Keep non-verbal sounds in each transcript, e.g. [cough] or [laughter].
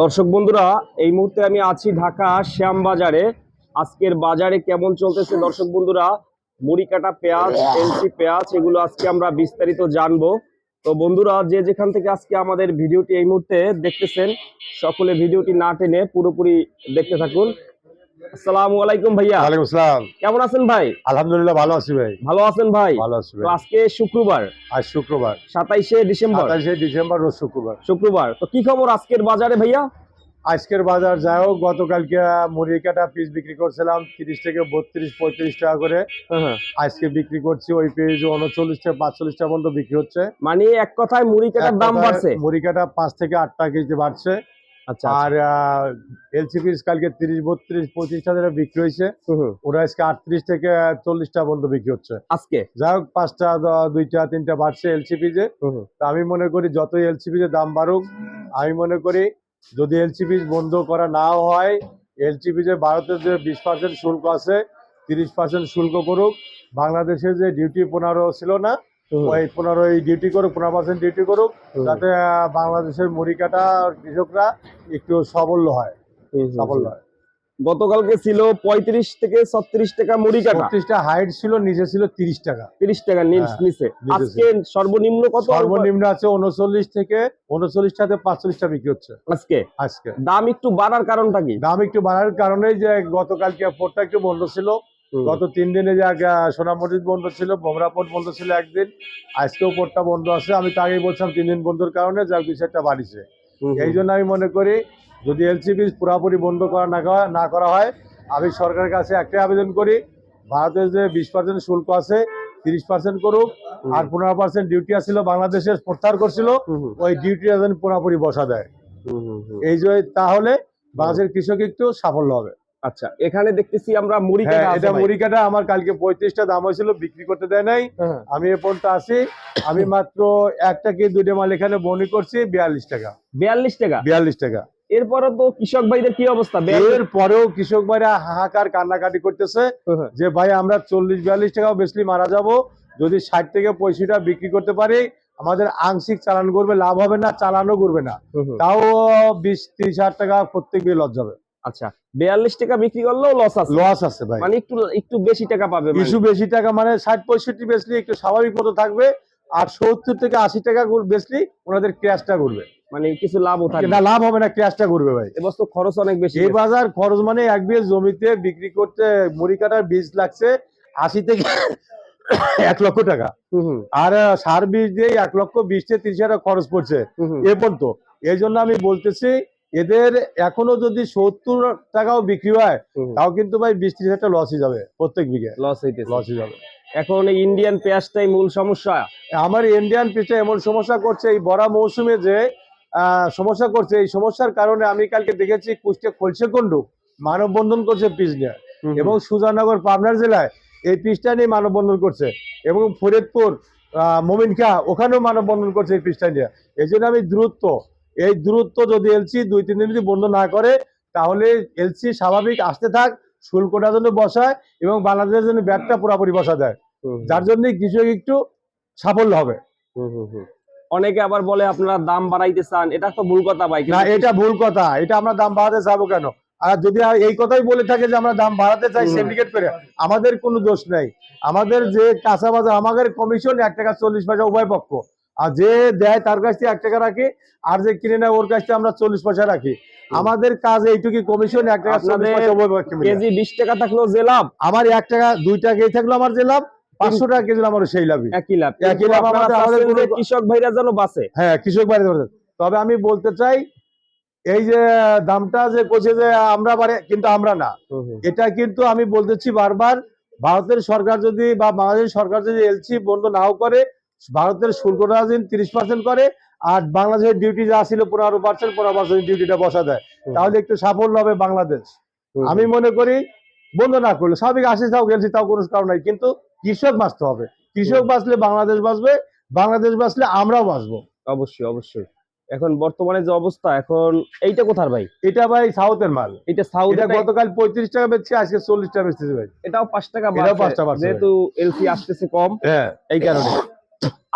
দর্শক বন্ধুরা এই মুহূর্তে আমি আছি ঢাকা শ্যাম বাজারে আজকের বাজারে কেমন চলতেছে দর্শক বন্ধুরা? মুড়ি কাটা পেঁয়াজ এলসি পেঁয়াজ এগুলো আজকে আমরা বিস্তারিত জানব। তো বন্ধুরা যে যেখান থেকে আজকে আমাদের ভিডিওটি এই মুহূর্তে দেখতেছেন সকলে ভিডিওটি না টেনে পুরোপুরি দেখতে থাকুন। আসসালামু আলাইকুম ভাইয়া। ওয়ালাইকুম আসসালাম কেমন আছেন ভাই? আলহামদুলিল্লাহ ভালো আছি ভাই। ভালো আছেন ভাই? ভালো আছি ভাই। আজকে শুক্রবার। আজ শুক্রবার। সাতাইশে ডিসেম্বর। সাতাশে ডিসেম্বর রোজ শুক্রবার। শুক্রবার। তো কি খবর আজকের বাজারে ভাইয়া? আজকের বাজার যাই হোক গতকালকে মুড়ি কাটা পিস বিক্রি করছিলাম তিরিশ থেকে বত্রিশ পঁয়ত্রিশ টাকা করে। হ্যাঁ হ্যাঁ। আজকে বিক্রি করছি ওই পেজ উনচল্লিশ থেকে পাঁচচল্লিশ টাকা পর্যন্ত বিক্রি হচ্ছে। মানে এক কথায় মুড়ি কাটার দাম বাড়ছে? মুড়ি কাটা পাঁচ থেকে আট টাকা কেজি বাড়ছে। আর এলসি পিস কালকে তিরিশ বত্রিশ পঁচিশ টাকা বিক্রি হয়েছে। ওরা আজকে আটত্রিশ থেকে চল্লিশটা পর্যন্ত বিক্রি হচ্ছে। আজকে? যাই হোক পাঁচটা দুইটা তিনটা বাড়ছে এলসি পিজে হুম, হুম। তা আমি মনে করি যতই এলসিপির দাম বাড়ুক আমি মনে করি যদি এলসিপি বন্ধ করা না হয় এলসিপি যে ভারতের যে বিশ পার্সেন্ট শুল্ক আছে তিরিশ পার্সেন্ট শুল্ক করুক বাংলাদেশের যে ডিউটি পনেরো ছিল না ওই পনেরো ডিউটি করুক পনেরো পার্সেন্ট ডিউটি করুক যাতে বাংলাদেশের মুড়ি কাটা কৃষকরা একটু সাবল্য হয়। সাফল্য হয়। গতকালকে ছিল পঁয়ত্রিশ থেকে ছত্রিশ টাকা মুড়ি কাটা হাইট ছিল নিচে ছিল তিরিশ টাকা। তিরিশ টাকা নিচ- হ্যাঁ, নিচে। আজকে সর্বনিম্ন কত সর্বনিম্ন আছে উনচল্লিশ থেকে উনচল্লিশটাতে পাঁচচল্লিশটা বিক্রি হচ্ছে। আজকে? আজকে। দাম একটু বাড়ার কারণটা কি? দাম একটু বাড়ার কারণে যে গতকালকে পোর্টটা একটু বন্ধ ছিল। গত তিন দিনে যে সোনা মসজিদ বন্ধ ছিল বোমরা পোর্ট বন্ধ ছিল একদিন। আজকেও পোর্টটা বন্ধ আছে। আমি তো আগেই বলছিলাম তিন দিন বন্ধের কারণে যা বিষয়টা বাড়িছে। এই জন্য আমি মনে করি যদি এলসিবি পুরাপুরি বন্ধ করা না করা- না করা হয় আমি সরকারের কাছে একটাই আবেদন করি ভারতের যে বিশ পার্সেন্ট শুল্ক আছে তিরিশ পার্সেন্ট করুক আর পনেরো পার্সেন্ট ডিউটি আসছিল বাংলাদেশের প্রত্যাহার করছিল ওই ডিউটিটা যেন পুরাপুরি বসা দেয়। এই যে তাহলে বাংলাদেশের কৃষক একটু সাফল্য হবে। আচ্ছা এখানে দেখতেছি আমরা মুড়ি হ্যাঁ এটা ভাই। মুড়ি কাটা আমার কালকে পঁয়ত্রিশটা দাম হয়েছিল বিক্রি করতে দেয় নাই। হ্যাঁ, আমি এ পর্যন্ত আসি আমি মাত্র একটা কি দুইটা মাল এখানে বনি করছি বিয়াল্লিশ টাকা। বিয়াল্লিশ টাকা? বিয়াল্লিশ টাকা। এরপরে তো কৃষক ভাইদের কি অবস্থা? এর পরেও কৃষক ভাইরা হাহাকার কান্নাকাটি করতেছে হ্যাঁ। যে ভাই আমরা চল্লিশ বিয়াল্লিশ টাকাও বেশি মারা যাব। যদি ষাট থেকে পঁয়ষট্টি বিক্রি করতে পারি আমাদের আংশিক চালান করবে লাভ হবে না চালানও করবে না। তাও বিশ ত্রিশ হাজার টাকা প্রত্যেক দিয়ে লস যাবে আচ্ছা বিয়াল্লিশ টাকা বিক্রি করলেও লস আছে। লস আছে ভাই। মানে একটু একটু বেশি টাকা পাবে মানে। কিছু বেশি টাকা মানে ষাট পঁয়ষট্টি বেচলে একটু স্বাভাবিক মতো থাকবে আর সত্তর থেকে আশি টাকা করে বেচলি ওনাদের ক্যাশটা করবে মানে কিছু লাভও থাকবে। না লাভ হবে না ক্যাশটা করবে ভাই। এবছর তো খরচ অনেক বেশি এই বাজার খরচ মানে এক বিঘে জমিতে বিক্রি করতে মুড়ি কাটার বীজ লাগছে আশি থেকে এক লক্ষ টাকা। আর সার বীজ দিয়ে এক লক্ষ বিশ থেকে তিরিশ হাজার খরচ পড়ছে। এ পর্যন্ত। এই জন্য আমি বলতেছি এদের এখনও যদি সত্তর টাকাও বিক্রি হয়। তাও কিন্তু ভাই বিশ ত্রিশ হাজার লসই যাবে প্রত্যেক বিঘে লস হইতেছে। লসই যাবে। এখন ইন্ডিয়ান পেঁয়াজটাই মূল সমস্যা। আমার ইন্ডিয়ান পিচে এমন সমস্যা করছে এই বড়া মৌসুমে যে সমস্যা করছে এই সমস্যার কারণে আমি কালকে দেখেছি কুষ্টিয়া খলসে কন্ডু মানববন্ধন করছে পিচ নিয়ে। এবং সুজানগর পাবনার জেলায় এই পিচটা নিয়ে মানববন্ধন করছে। এবং ফরিদপুর আহ, মোমিনখা ওখানেও মানববন্ধন করছে এই পিচটা নিয়ে। এই জন্য আমি দূরত্ব এই দূরত্ব যদি এলসি দুই তিন দিন যদি বন্ধ না করে তাহলে এলসি স্বাভাবিক আসতে থাক শুল্কটা জন্য বসায় এবং বাংলাদেশের জন্য ব্যাগটা পুরোপুরি বসা দেয়। যার জন্য কৃষক একটু সাফল্য হবে। অনেকে আবার বলে আপনারা দাম বাড়াইতে চান এটা তো ভুল কথা ভাই না এটা ভুল কথা এটা আমরা দাম বাড়াতে চাবো কেন? আর যদি এই কথাই বলে থাকে যে আমরা দাম বাড়াতে চাই। সিন্ডিকেট করে আমাদের কোনো দোষ নেই। আমাদের যে কাঁচা বাজার আমাদের কমিশন এক টাকা চল্লিশ পয়সা উভয় পক্ষ। আর যে দেয় তার কাছ থেকে এক টাকা রাখি আর যে কিনে নেয় ওর কাছ থেকে আমরা চল্লিশ পয়সা রাখি। আমাদের কাজ এইটুকু কমিশন এক টাকা। কেজি বিশ টাকা থাকলেও যে লাভ? আমার এক টাকা দুই টাকা থাকল আমার যে লাভ পাঁচশো টাকা কেজি আমার সেই একই লাভ। একই লাভ আমাদের- কোনো- কৃষক ভাইরা যেন বাঁচে। হ্যাঁ কৃষক বাড়িতে। তবে আমি বলতে চাই এই যে দামটা যে করছে যে আমরা বাড়ে কিন্তু আমরা না। এটা কিন্তু আমি বলতেছি বারবার ভারতের সরকার যদি বা বাংলাদেশ সরকার যদি এলসি বন্ধ নাও করে ভারতের শুল্কটা তিরিশ পার্সেন্ট করে আর বাংলাদেশের ডিউটি যা ছিল পনেরো পার্সেন্ট পনেরো পার্সেন্ট ডিউটিটা বসা দেয়। তাহলে একটু সাফল্য হবে বাংলাদেশ। আমি মনে করি বন্ধ না করলে স্বাভাবিক আসে তাও গেলছি তাও কোনো কারণ নাই কিন্তু কৃষক বাঁচতে হবে। কৃষক বাঁচলে বাংলাদেশ বাঁচবে বাংলাদেশ বাঁচলে আমরাও বাঁচবো। অবশ্যই অবশ্যই। এখন বর্তমানে যে অবস্থা এখন এইটা কোথার ভাই? এটা ভাই সাউথের মাল। এটা সাউথ গতকাল পঁয়ত্রিশ টাকা বেচছে আজকে চল্লিশ টাকা বেচতেছে ভাই। এটাও পাঁচ টাকা এটাও পাঁচ টাকা যেহেতু এলসি আসতেছে কম হ্যাঁ। এই কারণে।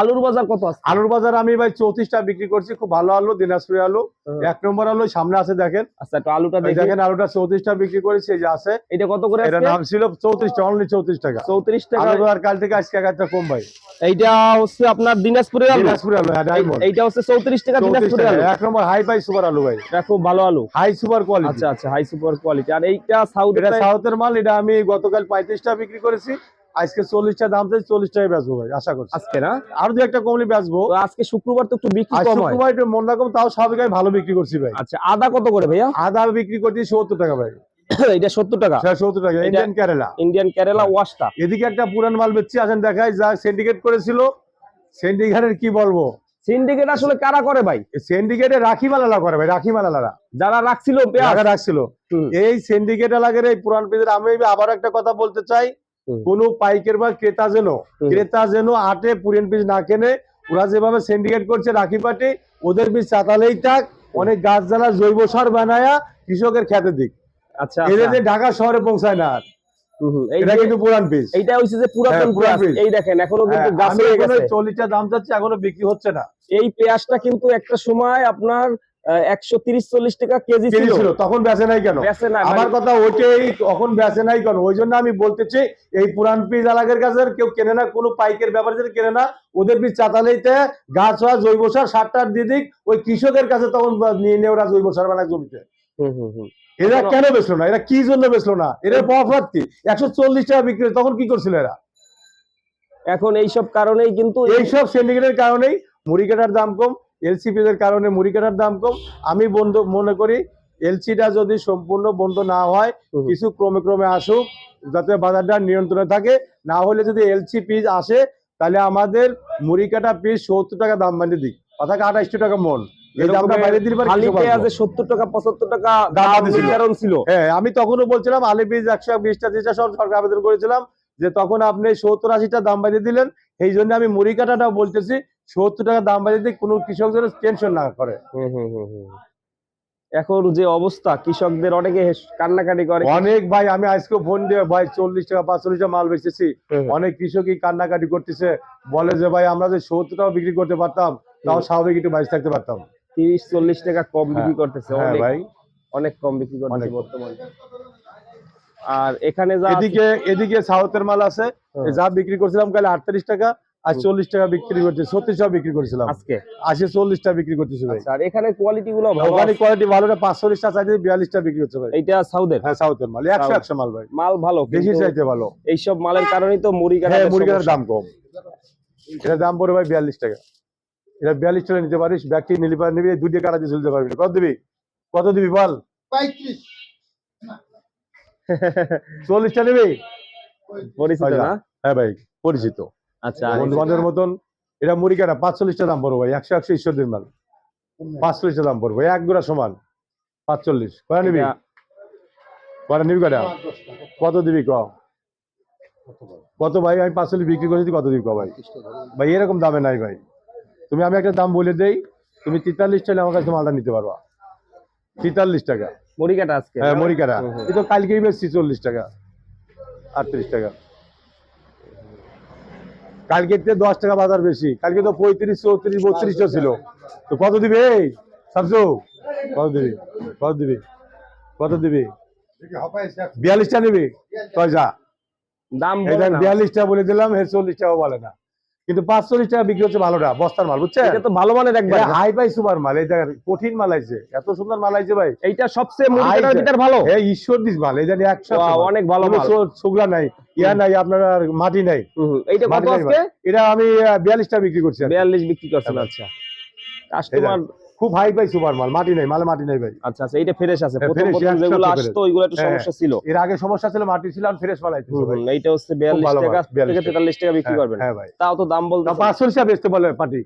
আলুর বাজার কত আছে? আলুর বাজার আমি ভাই চৌত্রিশটা বিক্রি করছি খুব ভালো আলু দিনাজপুরি আলু। এক নম্বর আলু সামনে আছে দেখেন। আচ্ছা একটু আলুটা দেখেন আলুটা চৌত্রিশ টাকা বিক্রি করেছি এই যে আছে। এটা কত করে এটা নাম ছিল চৌত্রিশ টাকা অনলি চৌত্রিশ টাকা। চৌত্রিশ টাকা। আলুর বাজার কাল থেকে আজকে এক হাজার কম ভাই। এইটা হচ্ছে আপনার দিনাজপুরের আলু। দিনাজপুরি আলু হ্যাঁ ডায়মন্ড এইটা হচ্ছে চৌত্রিশ টাকা চৌত্রিশ দিনাজপুরের আলু। এক নম্বর হাই পাই সুপার আলু ভাই। এটা খুব ভালো আলু। হাই সুপার কোয়ালিটি আচ্ছা আচ্ছা হাই সুপার কোয়ালিটি আর এইটা সাউথ এটা সাউথের মাল এটা আমি গতকাল পঁয়ত্রিশটা বিক্রি করেছি। আজকে চল্লিশ টাকা দাম চাই চল্লিশ টাকায় বেচবো ভাই আশা করছি। আজকে না? আরও দু একটা কমলি বেচবো। আজকে শুক্রবার তো একটু বিক্রি কম হয়। শুক্রবার একটু মন রাখুন তাও স্বাভাবিক আমি ভালো বিক্রি করছি ভাই। আচ্ছা আদা কত করে ভাইয়া? আদা বিক্রি করছি সত্তর টাকা ভাই। [coughs] এটা সত্তর টাকা? সত্তর টাকা ইন্ডিয়ান কেরালা ইন্ডিয়ান কেরালা ওয়াশটা এদিকে একটা পুরান মাল বেচছি আসেন দেখাই যা সিন্ডিকেট করেছিল সিন্ডিকেটের কি বলব? সিন্ডিকেট আসলে কারা করে ভাই? সিন্ডিকেটে রাখি মালালা করে ভাই রাখি মালালারা যারা রাখছিল। রাখছিল এই সিন্ডিকেট এলাকার এই পুরান পেজের আমি আবার একটা কথা বলতে চাই। কোন পাইকের বা ক্রেতা যেন ক্রেতা যেন আটে পুরান পিস না কেনে ওরা যেভাবে সিন্ডিকেট করছে রাখি পাটি ওদের বীজ চাতালেই থাক অনেক গাছ জ্বালা জৈব সার বানায়া কৃষকের খেতে দিক। আচ্ছা এদের আচ্ছা। যে ঢাকা শহরে পৌঁছায় না এটা কিন্তু পুরান এইটা হচ্ছে যে পুরাতন হ্যাঁ, বীজ। এই দেখেন এখনও কিন্তু হ্যাঁ, গাছ হয়ে গেছে। চল্লিশটা দাম চাচ্ছি এখনও বিক্রি হচ্ছে না। এই পেঁয়াজটা কিন্তু একটা সময় আপনার একশো তিরিশ চল্লিশ টাকা কেজি ছিল। তখন বেচে নাই কেন? আমার মানে- কথা ওইটাই তখন বেচে নাই কেন? ওই জন্য আমি বলতেছি এই পুরান পিস এলাকার কাছে কেউ কেনে না কোনো পাইকের ব্যাপারে যদি কেনে না ওদের চাতালেইতে গাছ জৈব সার সার টার দিয়ে দিক ওই কৃষকের কাছে তখন নিয়ে নিয়ে ওরা জৈব সার বানায় জমিতে। এরা কেন বেচলো না? এরা কি জন্য বেচলো না? এরা প্রফাত কি একশো চল্লিশ টাকা বিক্রি তখন কি করছিল এরা? এখন এইসব কারণেই কিন্তু এইসব সিন্ডিকেটের কারণেই মুড়ি কাটার দাম কম এলসিপি এর কারণে মুড়ি কাটার দাম কম। আমি বন্ধ মনে করি এলসিটা যদি সম্পূর্ণ বন্ধ না হয় কিছু ক্রমে ক্রমে আসুক যাতে বাজারটা নিয়ন্ত্রণে থাকে। না হলে যদি এলসি পিস আসে তাহলে আমাদের মুড়ি কাটা পিস সত্তর টাকা দাম বানিয়ে দিই। অর্থাৎ আঠাশশো টাকা মন। হ্যাঁ আমি তখনও বলছিলাম আলি বীজ একশো বিশটা তিরিশটা সব সরকার আবেদন করেছিলাম যে তখন আপনি সত্তর আশিটা দাম বাড়িয়ে দিলেন। এই জন্য আমি মুড়ি কাটাটাও বলতেছি সত্তর টাকা দাম বাড়িয়ে দিয়ে কোনো কৃষক যেন টেনশন না করে। এখন যে অবস্থা কৃষকদের অনেকে কান্নাকাটি করে। অনেক ভাই আমি আজকে ফোন দিয়ে ভাই চল্লিশ টাকা পাঁচচল্লিশ টাকা মাল বেচতেছি। হুম। অনেক কৃষকই কান্নাকাটি করতেছে। বলে যে ভাই আমরা যে সত্তর টাকা বিক্রি করতে পারতাম তাও স্বাভাবিক একটু বাইশ থাকতে পারতাম। তিরিশ চল্লিশ টাকা কম বিক্রি করতেছে হ্যাঁ ভাই। অনেক কম বিক্রি করতেছে বর্তমানে। আর এখানে যা এদিকে এদিকে সাউথের মাল আছে। যা বিক্রি করছিলাম কালে আটত্রিশ টাকা আর চল্লিশ টাকা বিক্রি করছি ছত্রিশ টাকা বিক্রি করছিলাম। আজকে? আজকে চল্লিশ টাকা বিক্রি করতেছি ভাই। আচ্ছা, আর এখানে কোয়ালিটি গুলো ভালো ওখানে কোয়ালিটি ভালো না পাঁচচল্লিশ টাকা চাইতে বিয়াল্লিশ টাকা বিক্রি হচ্ছে ভাই। এইটা সাউদের হ্যাঁ সাউথের মাল একশো একশো মাল ভাই। মাল ভালো বেশি চাইতে ভালো। এইসব মালের কারণেই তো মুড়ি হ্যাঁ কাটার দাম কম। এটা দাম পড়ে ভাই বিয়াল্লিশ টাকা। এটা বিয়াল্লিশ টাকা নিতে পারিস ব্যাগটি নিলি পার নিবি দুইটা কাটা দিয়ে চলতে পারবি কত দিবি? কত দিবি বল? পঁয়ত্রিশ। চল্লিশটা নিবি? পরিচিত। হ্যাঁ ভাই পরিচিত। আচ্ছা বন্ধু বান্ধবের মতন এটা মুড়ি কাটা পাঁচচল্লিশটা দাম পড়ব ভাই একশো একশো ঈশ্বরদের মাল। পাঁচচল্লিশটা দাম পড়ব এক গোড়া সমান পাঁচচল্লিশ। কটা নিবি? কটা নিবি কটা কত দিবি ক কত ভাই আমি পাঁচচল্লিশ বিক্রি করেছি কত দিবি ক ভাই? ভাই এরকম দামে নাই ভাই। তুমি আমি একটা দাম বলে দেই তুমি তেতাল্লিশ টাকা আমার কাছে মালটা নিতে পারবা। তেতাল্লিশ টাকা। মুড়ি কাটা আজকে? হ্যাঁ মুড়ি কাটা হুম, হুম। এই তো কালকেই বেশি চল্লিশ টাকা আটত্রিশ টাকা। কালকে থেকে দশ টাকা বাজার বেশি কালকে তো পঁয়ত্রিশ চৌত্রিশ বত্রিশটা ছিল। তো কত দিবে এই? সাবজু কত দিবি? কত দিবি? কত দিবি? বিয়াল্লিশটা নিবি? তাই যা। দাম। বিয়াল্লিশটা বলে দিলাম হে চল্লিশ টাকা বলে না। কিন্তু পাঁচ চল্লিশ টাকা বিক্রি হচ্ছে ভালোটা বস্তার মাল বুঝছে এটা তো ভালো মানের একবার হাই পাই সুপার মাল এই জায়গায় কঠিন মাল আইছে এত সুন্দর মাল আছে ভাই। এইটা সবচেয়ে ভিতর ভালো। হ্যাঁ ঈশ্বর দিস মাল এই জানি একশো অনেক ভালো শুকলা সুগলা নাই ইয়া নাই আপনার মাটি নাই। এইটা কত আজকে? এটা আমি বিয়াল্লিশ টাকা বিক্রি করছি আর কি। বিয়াল্লিশ বিক্রি করছেন। আচ্ছা। কাস্টমার খুব হাই ফাই সুপার মাল মাটি নাই মালে মাটি নাই ভাই। আচ্ছা আচ্ছা এইটা ফ্রেশ আছে হ্যাঁ, প্রথম প্রথম যেগুলো আসতো ওইগুলো একটু হ্যাঁ। সমস্যা ছিল। এর আগে সমস্যা ছিল মাটি ছিল আর ফ্রেশ মাল আইতেছে হুম, ভাই। এইটা হচ্ছে বিয়াল্লিশ ভালো টাকা 42 থেকে তেতাল্লিশ টাকা বিক্রি হ্যাঁ, করবেন। হ্যাঁ ভাই। তাও তো দাম বলতে পাঁচচল্লিশ টাকা বেচতে বলে পাটি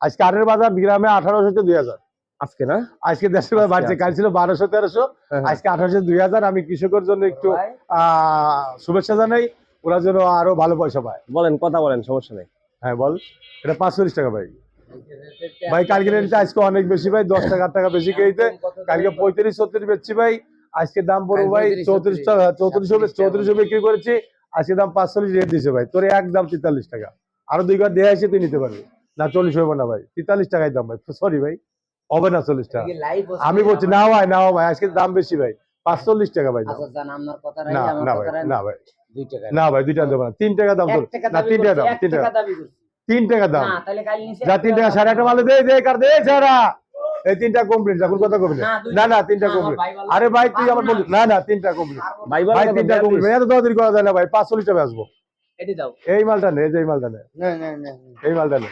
আজকে আটের বাজার গ্রামে আঠারোশো থেকে দুই হাজার। আজকে না? আজকে দেড়শো টাকা বাড়ছে আচ্ছা। কাল ছিল বারোশো তেরোশো। হ্যাঁ, হ্যাঁ। আজকে আঠারোশো দুই হাজার আমি কৃষকের জন্য একটু আহ শুভেচ্ছা জানাই। ওরা যেন আরও ভালো পয়সা পায়। বলেন কথা বলেন সমস্যা নেই। হ্যাঁ বল। এটা পাঁচচল্লিশ টাকা ভাই। ভাই কালকে রেটটা আজকে অনেক বেশি ভাই দশ টাকা টাকা বেশি খেয়েছে কালকে পঁয়ত্রিশ ছত্রিশ বেচছি ভাই। আজকে দাম পড়ব ভাই চৌত্রিশ টাকা চৌত্রিশ চৌত্রিশ বিক্রি করেছি। আজকে দাম পাঁচচল্লিশ রেট দিছে ভাই। তোর এক দাম তেতাল্লিশ টাকা। আরও দুই ঘর দিয়ে এসে তুই নিতে পারবি। না চল্লিশ হবে না ভাই। তেতাল্লিশ টাকায় দাম ভাই। সরি ভাই হবে না চল্লিশ টাকা। আমি বলছি না ভাই না ভাই আজকে দাম বেশি ভাই। পাঁচচল্লিশ টাকা ভাই আচ্ছা না রাখি না ভাই না ভাই। দুই টাকা ভাই দেবো না। তিন টাকা দাম না তিন টাকা দাম। তিন টাকা। তিন টাকা দাম। যা তিন টাকা সাড়ে আটটা মালে দে দে কার দে সারা। এই তিনটা কমপ্লিট এখন কথা কমপ্লিট না, না না তিনটা কমপ্লিট আরে ভাই তুই আমার বন্ধু না না তিনটা কমপ্লিট ভাই ভাই তিনটা 42? কমপ্লিট এত তাড়াতাড়ি করা যায় না ভাই পাঁচচল্লিশ টাকা আসব এই মালটা নে এই মালটা নে। না না না এই মালটা নে।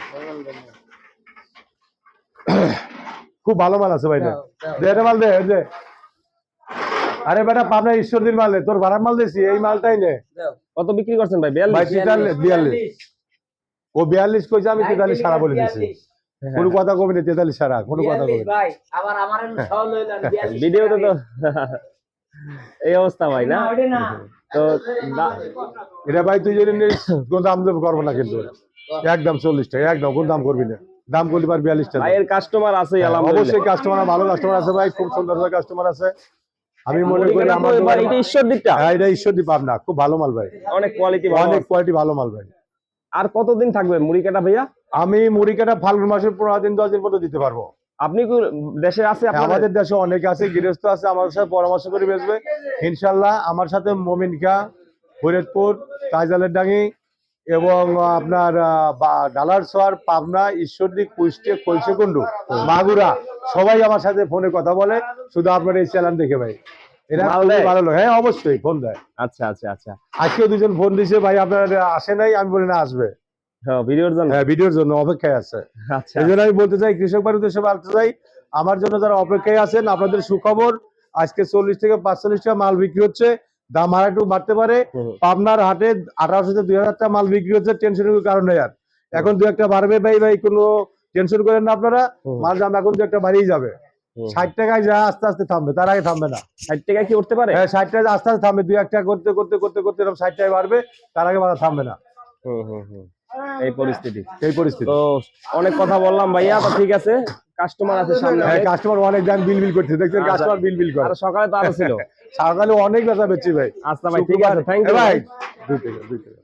খুব ভালো মাল আছে ভাই এটা মাল দে আরে বেটা পাবনা ঈশ্বরদীর মাল নে। তোর ভাড়ার মাল দিছি এই মালটাই নে। কত বিক্রি করছেন ভাই? বিয়াল্লিশ। বিয়াল্লিশ। ও বিয়াল্লিশ কইছে আমি তেতাল্লিশ সারা বলে দিছি। কোনো কথা কবি না তেতাল্লিশ সারা কোনো কথা 42 ভিডিওতে তো এই অবস্থা ভাই না? না তো এটা ভাই তুই যদি নিস কোনো দাম দেবো করব না কিন্তু। একদম চল্লিশ টাকা একদম কোন দাম করবি না। দাম করলি পার বিয়াল্লিশ টাকা। ভাইয়ের কাস্টমার আছে হ্যাঁ, অবশ্যই কাস্টমার ভালো কাস্টমার আছে ভাই খুব সুন্দর কাস্টমার আছে। আমি মনে করি আমার এটা ঈশ্বর দিকটা হ্যাঁ এটা পাবনা খুব ভালো মাল ভাই। অনেক কোয়ালিটি অনেক কোয়ালিটি ভালো মাল ভাই। আর কতদিন থাকবে মুড়িকাটা ভাইয়া? আমি মুড়ি কাটা ফাল্গুন মাসের পনেরো দিন দশ দিন পর্যন্ত দিতে পারব। আপনি দেশে আছে হ্যাঁ, আমাদের দেশে অনেকে আছে গৃহস্থ আছে আমার সাথে পরামর্শ করে বেচবে। ইনশাল্লাহ আমার সাথে মমিন খা ফরিদপুর তাইজালের ডাঙ্গি এবং আপনার ডালার সোয়ার পাবনা ঈশ্বরদী কুষ্টে কলসেকুন্ডু মাগুরা সবাই আমার সাথে ফোনে কথা বলে শুধু আপনার এই চ্যানেল দেখে ভাই। এটা ভালো লাগে। হ্যাঁ অবশ্যই ফোন দেয়। আচ্ছা আচ্ছা আচ্ছা। আজকে দুজন ফোন দিছে ভাই আপনার আসে নাই আমি বলি না আসবে। হ্যাঁ ভিডিওর জন্য? হ্যাঁ ভিডিওর জন্য অপেক্ষায় আছে। আচ্ছা। এই জন্য আমি বলতে চাই কৃষক বাড়ির উদ্দেশ্যে বলতে চাই। আমার জন্য যারা অপেক্ষায় আছেন আপনাদের সুখবর আজকে চল্লিশ থেকে পাঁচচল্লিশ টাকা মাল বিক্রি হচ্ছে। দাম আর একটু বাড়তে পারে। পাবনার হাটে আঠারোশো থেকে দুই হাজার টাকা মাল বিক্রি হচ্ছে টেনশনের কোনো কারণ আর। এখন দু একটা বাড়বে ভাই ভাই কোনো টেনশন করেন না আপনারা। মাল দাম এখন দু একটা বাড়িয়ে যাবে। ষাট টাকায় যা আস্তে আস্তে থামবে তার আগে থামবে না। ষাট টাকা কি উঠতে পারে? হ্যাঁ ষাট টাকা আস্তে আস্তে থামবে দুই একটা করতে করতে করতে করতে এরকম ষাট টাকায় বাড়বে তার আগে বাড়া থামবে না। হুম, হুম, হুম। এই পরিস্থিতি। এই পরিস্থিতি। তো অনেক কথা বললাম ভাইয়া তো ঠিক আছে। কাস্টমার আছে সামনে হ্যাঁ কাস্টমার অনেক দাম বিল বিল করছে দেখছেন। কাস্টমার বিল বিল করে। আর সকালে তো আরও ছিল। [laughs] সকালে অনেক বেচা বেচছি ভাই। আচ্ছা ভাই ঠিক আছে থ্যাংক ইউ ভাই। দুই টাকা দুই টাকা।